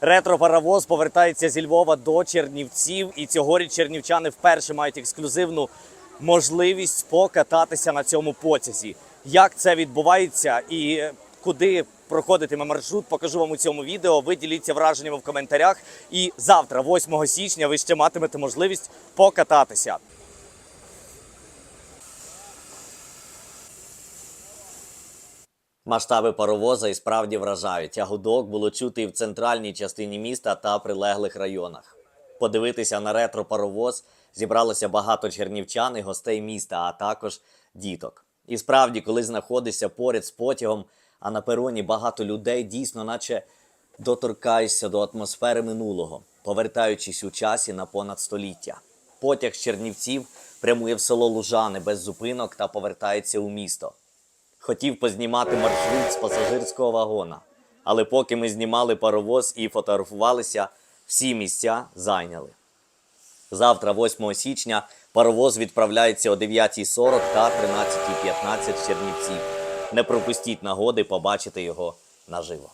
Ретро-паровоз повертається зі Львова до Чернівців, і цьогоріч чернівчани вперше мають ексклюзивну можливість покататися на цьому потязі. Як це відбувається і куди проходитиме маршрут, покажу вам у цьому відео. Ви діліться враженнями в коментарях. І завтра, 8 січня, ви ще матимете можливість покататися. Масштаби паровоза і справді вражають. А гудок було чути і в центральній частині міста та прилеглих районах. Подивитися на ретро-паровоз зібралося багато чернівчан і гостей міста, а також діток. І справді, коли знаходишся поряд з потягом, а на пероні багато людей, дійсно, наче доторкаєшся до атмосфери минулого, повертаючись у часі на понад століття. Потяг з Чернівців прямує в село Лужани без зупинок та повертається у місто. Хотів познімати маршрут з пасажирського вагона. Але поки ми знімали паровоз і фотографувалися, всі місця зайняли. Завтра, 8 січня, паровоз відправляється о 9.40 та 13.15 в Чернівці. Не пропустіть нагоди побачити його наживо.